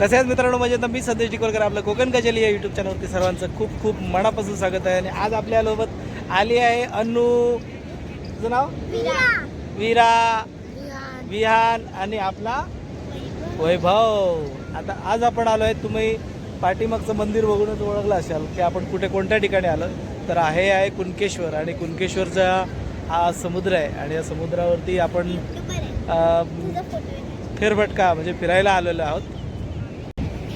कसे आहेत मित्रांनो? म्हणजे मी संदेश डिकोलकर आपलं कोकण गजली या युट्यूब चॅनलवरती सर्वांचं खूप खूप मनापासून स्वागत आहे. आणि आज आपल्यासोबत आली आहे अन्नू तुझं नाव? विरा. विहान. आणि आपला वैभव. आता आज आपण आलो आहे तुम्ही पाठीमागचं मंदिर बघूनच ओळखलं असाल की आपण कुठे कोणत्या ठिकाणी आलं? तर आहे आहे कुणकेश्वर आणि कुणकेश्वरचा हा समुद्र आहे. आणि या समुद्रावरती आपण फेरभटका फेरफटका म्हणजे फिरायला आलेलो आहोत.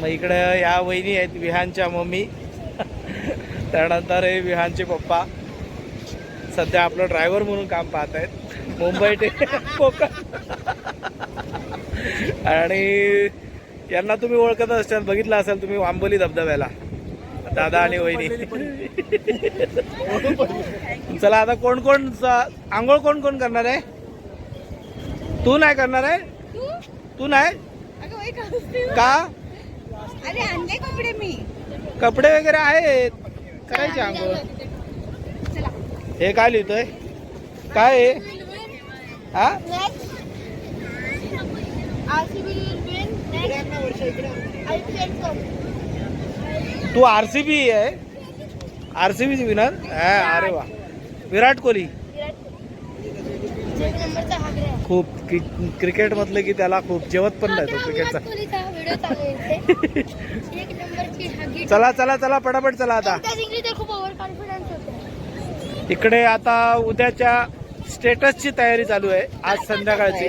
मग इकडे या वहिनी आहेत विहानच्या मम्मी. त्यानंतर हे विहानचे पप्पा. सध्या आपलं ड्रायव्हर म्हणून काम पाहत आहेत. मुंबई ते कोकण. आणि यांना तुम्ही ओळखत असाल बघितलं असाल तुम्ही आंबोली धबधब्याला. दादा आणि वहिनी. चला आता कोण कोण आंघोळ कोण कोण करणार आहे? तू नाही करणार आहे? तू? नाही? का? अरे आणले कपडे मी. कपडे वगैरे आहेत. करायचे चला. हे काय लिहितोय काय आहे हा? तू आर सी बी आहे? आर सी बीची विनर हा अरे वा. विराट कोहली. खूप क्रि- क्रिकेट म्हटलं की त्याला खूप जेवत पण नाही तो क्रिकेटचा चला चला चला पटापट चला आता. इकडे आता उद्याच्या स्टेटसची तयारी चालू आहे. आज संध्याकाळची.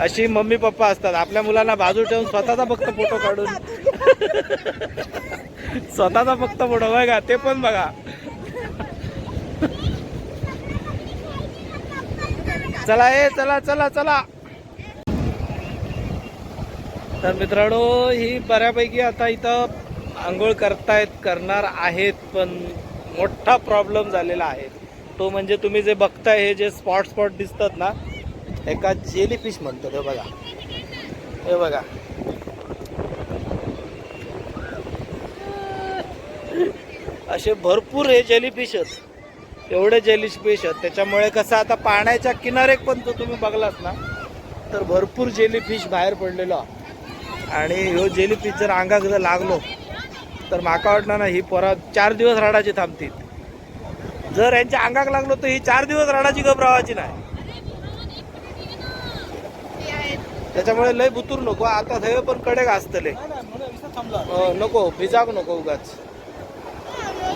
अशी मम्मी पप्पा असतात. आपल्या मुलांना बाजू ठेवून स्वतःचा फक्त फोटो काढून. स्वतःचा फक्त फोटो बघा ते पण बघा. चला ए चला चला चला. तर मित्रांनो ही बऱ्यापैकी आता इथं आंघोळ करतायत करणार आहेत पण मोठा प्रॉब्लेम झालेला आहे. तो म्हणजे तुम्ही जे बघताय हे जे स्पॉट स्पॉट दिसतात ना एका जेली फिश म्हणतात हे बघा. हे बघा. असे भरपूर हे जेलीफिश आहेत. एवढे जेलीफिश आहेत. त्याच्यामुळे कसं आता पाण्याच्या किनारेक पण तो तुम्ही बघलात ना तर भरपूर जेलीफिश बाहेर पडलेलो आणि ह्यो जेलीफिश जर अंगाक जर लागलो तर माका वाटणार ना ही पोरा चार दिवस राडाची थांबतील. जर यांच्या अंगाक लागलो तर ही चार दिवस राडाची घबरावाची नाही. त्याच्यामुळे लय बुतूर नको. आता थंय पण कडे घासतले. नको भिजाक नको उगाच.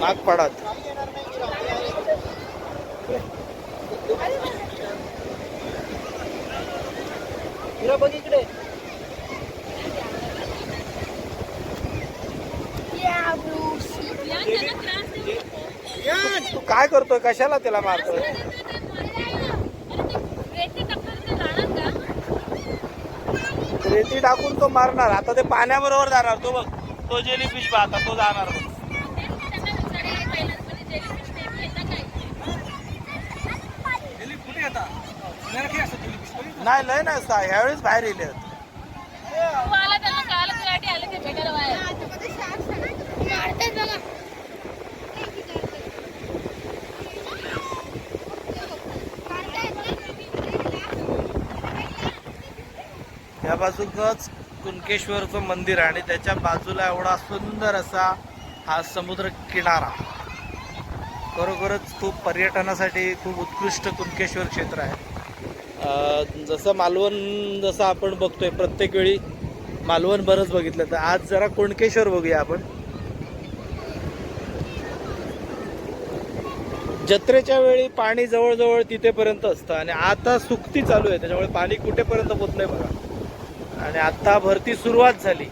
माग पडात बघ इकडे. तू काय करतोय? कशाला त्याला मारतोय? रेती टाकून तो मारणार. आता ते पाण्याबरोबर जाणार. तो बघ तो जेली फिश बा आता तो जाणार बघ. नाही लय नाही असता ह्यावेळेस बाहेर येले या बाजूकच कुणकेश्वरचं मंदिर आणि त्याच्या बाजूला एवढा सुंदर असा हा समुद्र किनारा. खरोखरच खूप पर्यटनासाठी खूप उत्कृष्ट कुणकेश्वर क्षेत्र आहे. जसं मालवण जसं आपण बघतोय प्रत्येक वेळी मालवण बरंच बघितलं. तर आज जरा कोणकेश्वर बघूया आपण. जत्रेच्या वेळी पाणी जवळजवळ तिथेपर्यंत असतं आणि आता सुक्ती चालू आहे. त्याच्यामुळे पाणी कुठेपर्यंत पोचलंय बघा. आणि आता भरती सुरुवात झाली.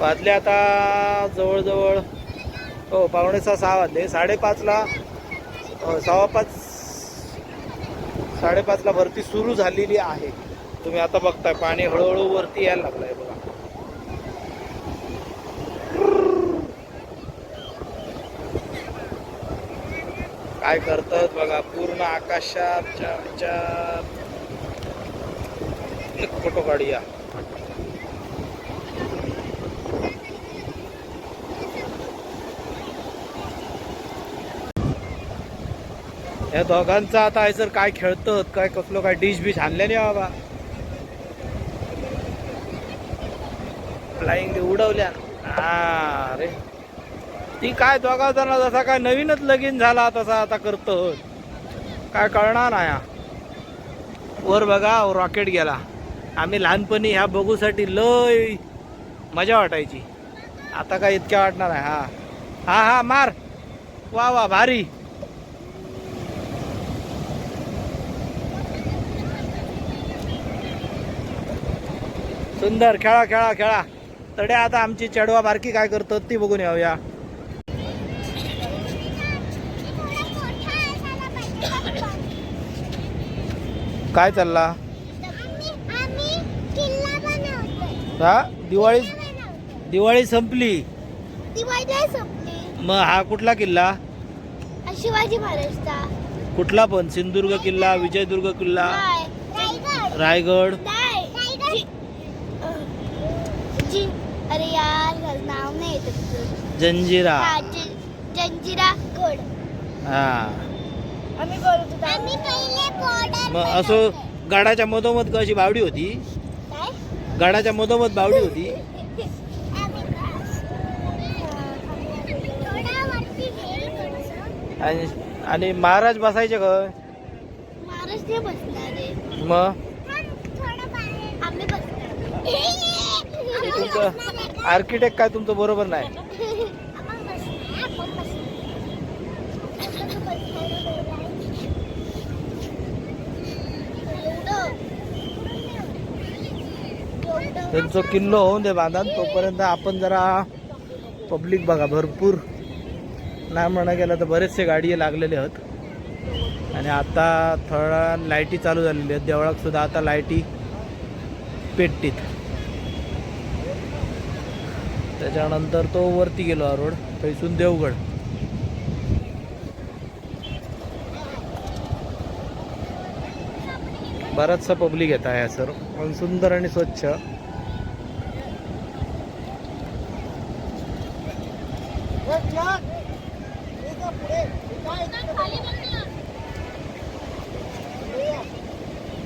वाजले आता जवळजवळ हो पावणे सहा सहा वाजले. साडेपाचला सव्वा पाच साडेपाचला भरती सुरू झालेली आहे. तुम्ही आता बघताय पाणी हळूहळू वरती यायला लागलंय बघा. काय करतात बघा पूर्ण आकाशाच्या एक फोटो काढूया. या दोघांचा आता हायसर काय खेळतात काय कसलो काय डिश बिश आणल्या नाही बाबा. फ्लाइंग उडवल्या. हा अरे. ती काय दोघा जण जसा काय नवीनच लगीन झाला तसा आता करतो काय कळणार नाही हा. वर बघा रॉकेट गेला. आम्ही लहानपणी ह्या बघूसाठी लय मजा वाटायची. आता काय इतक्या वाटणार आहे हा. हा हा मार. वा वा भारी. सुंदर खेळा खेळा खेळा. तडे आता आमची चढवा बारकी काय करतात ती बघून येऊया. काय चालला? हा? दिवाळी? दिवाळी संपली. मग हा कुठला किल्ला? शिवाजी महाराजचा कुठला पण? सिंधुदुर्ग किल्ला विजयदुर्ग किल्ला रायगड. अरे यार नाव नाही येत. जंजिरा. हा, जंजिरा गड हा. आम्ही होतो. आम्ही पहिले बॉर्डर मग असो गडाच्या मधोमध कशी बावडी होती? काय? गडाच्या मधोमध बावडी होती? आणि आणि महाराज बसायचे खय महाराष्ट्र बसणार आहे. मग? आम्ही बसणार ते तुमचं आर्किटेक्ट काय तुमचं बरोबर नाही? त्यांचं किल्लो होऊन दे बांधन तोपर्यंत आपण जरा पब्लिक बघा भरपूर. नाही म्हणा गेलं तर बरेचसे गाडी लागलेले आहेत. आणि आता थोडा लाईटी चालू झालेली आहेत. देवळात सुद्धा आता लाईटी पेटतीत त्याच्यानंतर तो वरती गेलो हा रोड थैसून देवगड. बराचसा पब्लिक येत आहे सर पण सुंदर आणि स्वच्छ.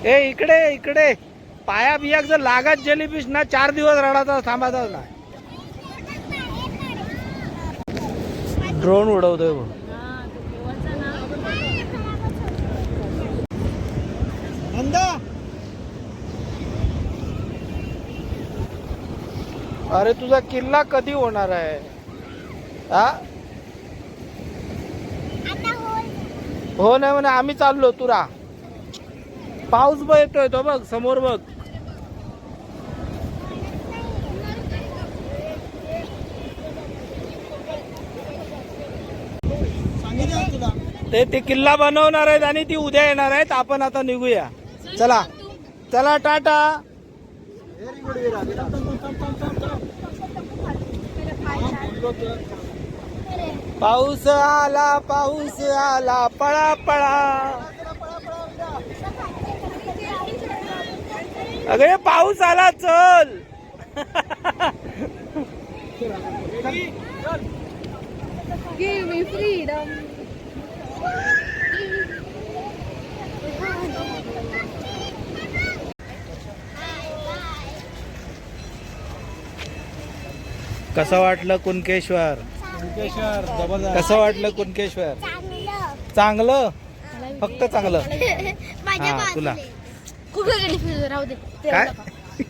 ए इकडे इकडे. पाया बियाक जर लागत जेलीफिश ना चार दिवस रडाचा थांबायचा ना ड्रोन उडवतोय बघ. अरे तुझा किल्ला कधी होणार आहे? हा? हो नाही म्हणे आम्ही चाललो तुरा पाऊस बघ येतोय तो बघ समोर बघ. ते ते किल्ला बनवणार आहेत आणि ती उद्या येणार आहेत. आपण आता निघूया. चला. चला टाटा. पाऊस आला पाऊस आला पळा पळा. अगे पाऊस आला चल. Give me freedom. कसं वाटलं कुणकेश्वर? कसं वाटलं कुणकेश्वर? चांगलं. फक्त चांगलं. माझ्या हा, तुला. खूप सारे राहू दे. काय?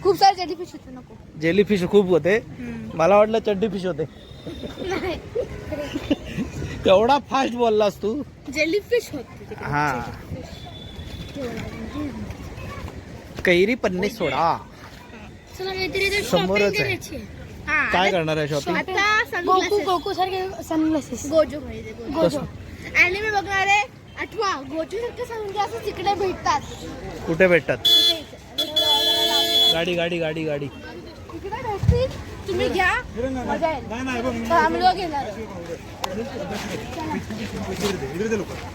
खूप सारे जेलीफिश होते नको. जेलीफिश खूप होते. मला वाटलं चड्डी फिश होते. तेवढा फास्ट बोललास तू. जेलीफिश होते. हा. कैरी पन्ने सोडा. समोरच आहे. काय करणार आहे शॉपिंग आता गोकू गोकू सारखे सनग्लासेस गोजो पाहिजे गोजो. आणि मी बघणार आहे आठवा गोजो सारखे सनग्लासेस तिकडे भेटतात. कुठे भेटतात? इथे इथे. गाडी गाडी गाडी गाडी. भेटतील. तुम्ही घ्या. मजा येईल. तर आम्ही लोक घेणार.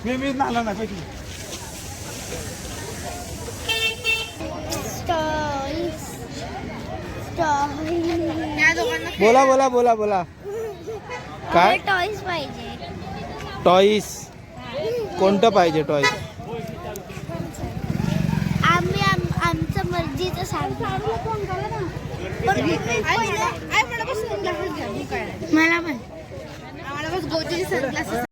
या दोघांना बोला बोला बोला बोला. काय? टॉईस पाहिजे. टॉईस कोणतं पाहिजे टॉय आम्ही आम- आमचं मर्जीचं सांगतो मला पण. आम्हाला बस